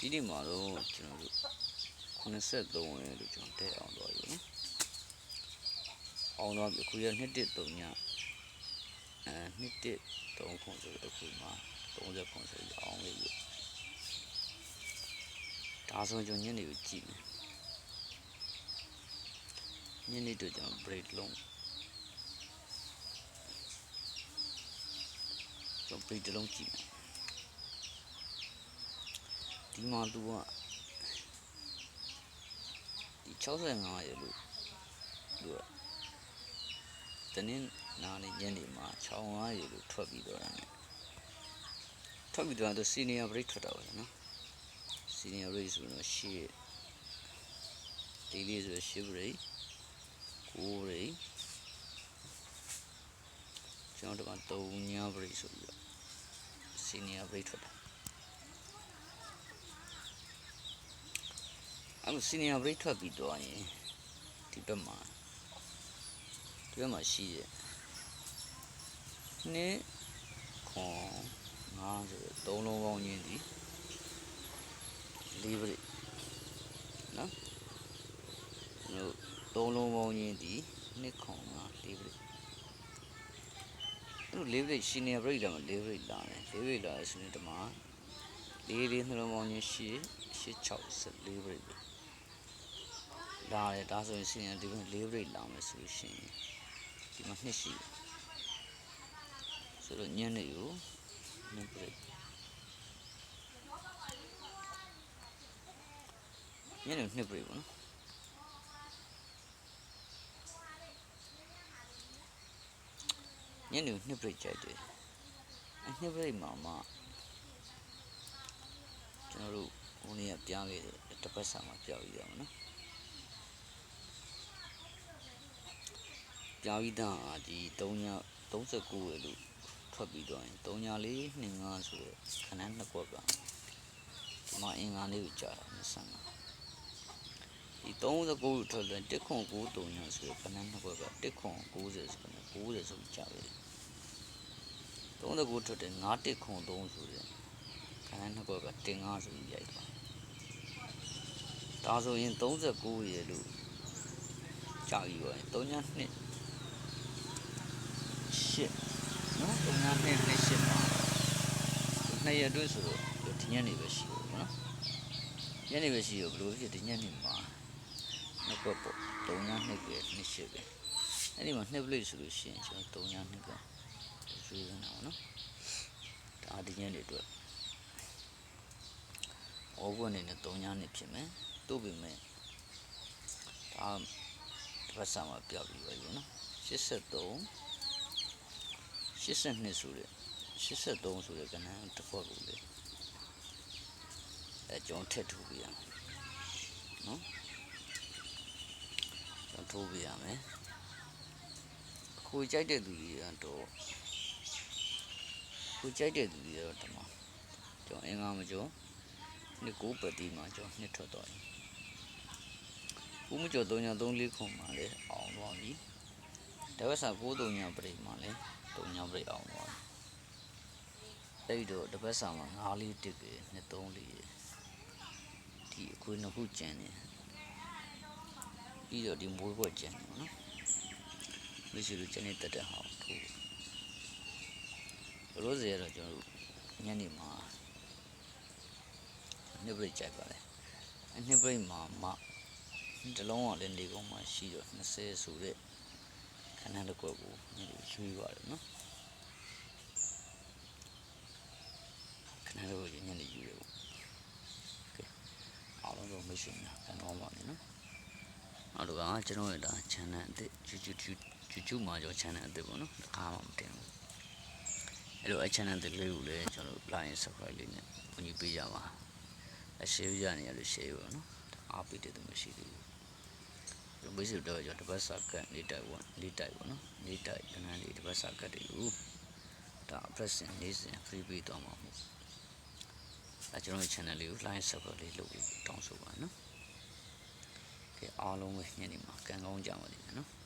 ဒီနေ့မှာတော့ကျွန်တော်တို့83ဝင်လို့ကျွန်တော်တဲ့အောင်သွားပြီနော်အောင်သွားပြီအခုရ113ညအဲ113ခွန်ဆိုတော့အခုမှာ30ခွန်ဆိုပြီးအောင်လေးပြီဒါဆိုကျွန်တော်ညနေကိုကြည့်မယ်ညနေတော့ကျွန်တော် break လုံးကျွန်တော် break တစ်လုံးကြည့်မယ် ဒီမှာသူကဒီ65ရေလို့သူကတနင်္လာနေ့ညနေမှာ65ရေလို့ထွက်ပြီးတော့တယ်ထွက်ပြီးတော့သူ senior break ထွက်တော့တယ်နော် senior break ဆိုတော့ရှေ့ daily ဆိုတော့ရှေ့ break ကို break ကျွန်တော်တို့က3ည break ဆိုပြီးတော့ senior break ထွက်တာ အဲ့လို senior break ထွက်ပြီးတော့ရင်ဒီဘက်မှာဒီဘက်မှာရှိရဲ့နှစ်ခွန်ငါးဆိုတော့သုံးလုံးပေါင်းချင်းဒီလေး break နော်တို့သုံးလုံးပေါင်းချင်းဒီနှစ်ခွန်ငါးလေး break သူလေး break senior break တော့လေး break လာတယ်လေး break လာတဲ့ဆိုရင်ဒီမှာလေးလေးနှလုံးပေါင်းချင်းရှစ်ရှစ်6 14 break ပဲ လာတယ်ဒါဆိုရင် senior ဒီဘက်လေး break လာမယ်ဆိုလို့ရှိရင်ဒီမှာနှစ်ရှိတယ်ဆိုတော့ညနေကိုနှစ် break ညနေနှစ် break ပေါ့နော်ညနေကိုနှစ် break ကြိုက်တယ်အဲနှစ် break မှာမှကျွန်တော်တို့ဟိုနေ့ကပြားခဲ့တဲ့တစ်ပတ်စာမှာပြပြီးရမှာနော် ပြားပြီးသားကဒီ3ည39ရေလို့ထွက်ပြီးတော့ရင်3ညလေး25ဆိုရယ်ခဏနှစ်ကွက်ပါဒီမှာအင်္ဂါလေးကိုကြာတာ25ဒီ39ကိုထွက်တယ်1ခွန်9 3ညဆိုရယ်ခဏနှစ်ကွက်က1ခွန်90ဆိုတယ်90ဆိုကြာပြီ39ထွက်တယ်9 1ခွန်3ဆိုရယ်ခဏနှစ်ကွက်ကတင်5ဆိုပြီးရိုက်ပါဒါဆိုရင်39ရေလို့ကြာပြီပါ3ည2 ရှစ်နော်3ည2 2ရှစ်ပါနှစ်ရက်အတွင်းဆိုတော့ဒီညနေပဲရှိတယ်နော်ညနေပဲရှိရဘလို့ဖြစ်ဒီညနေမှာနှစ်ကွက်ပေါ့3ည2ပဲ2ရှစ်ပဲအဲ့ဒီမှာ2 plate ဆိုလို့ရှိရင်ကျွန်တော်3ည2ကရွှေးနေတာပေါ့နော်ဒါဒီညနေအတွက်အောဘွအနေနဲ့3ညနေဖြစ်မယ်တို့ပြင်မဲ့ဒါတစ်ပတ်စာမှာပြောက်ပြီးပါပြီနော်83 82ဆိုတဲ့83ဆိုတဲ့ကဏ္ဍတစ်ခွက်ကိုလေအဲကျွန်တော်ထည့်ထုတ်ပြရမယ်နော်ကျွန်တော်ထုတ်ပြရမယ်အခုကြိုက်တဲ့သူတွေကတော့ခုကြိုက်တဲ့သူတွေတော့တမကျွန်တော်အင်္ဂါမကျော်နှစ်ကိုပတိမှာကျွန်တော်နှစ်ထွက်တော့ရင်ဦးမကျော်3ည3 4ခွန်မှာလည်းအောင်သွားပြီ တပတ်စာ9 3ညပရိမှာလည်း3ညပရိအောင်သွားပြီအဲ့တော့တပတ်စာမှာ9လေးတစ်ကေနှစ်3လေးဒီအခွေနှစ်ခုကျန်နေပြီးတော့ဒီမွေးဘွက်ကျန်တယ်နော်မရှိလို့ကျန်နေတက်တဲ့ဟာကိုထိုးရိုးစေရတော့ကျွန်တော်တို့ညနေမှာနှစ်ပရိကြိုက်ပါလေအနှစ်ပရိမှာမှတလုံးကလည်းနေကုန်းမှာရှိတော့20ဆိုတဲ့ ခဏလောက်ကွက်ကိုရွှေ့ပါတယ်နော်ခဏလောက်ညနေယူရပေါ့အားလုံးတော့မရှိဘူးနော်ကျွန်တော်ပါနေနော်အဲ့လိုကကျွန်တော်ရတာ channel အသစ် YouTube YouTube မှာကျော် channel အသစ်ပေါ့နော်တခါမှမတင်ဘူးအဲ့လို channel အသစ်လေးကိုလည်းကျွန်တော် like and subscribe လေးနဲ့ဝင်ယူပေးကြပါအ share ရနေရလို့ share ပေါ့နော်အားပေးတဲ့သူမရှိသေးဘူး ဒီမိတ်ဆွေတော့ကျွန်တော်တစ်ပတ်စာကတ်လေးတိုက်ပေါ့လေးတိုက်ပေါ့နော်။လေးတိုက်ကဏ္ဍလေးတစ်ပတ်စာကတ်တွေလို့ဒါ present လေးစဉ် free ပေးတော့မှာမဟုတ်ဘူး။အဲကျွန်တော်ရဲ့ channel လေးကို like subscribe လေးလုပ်ပြီးတောင်းဆိုပါနော်။ကဲအားလုံးပဲညနေမှာကံကောင်းကြပါလိမ့်မယ်နော်။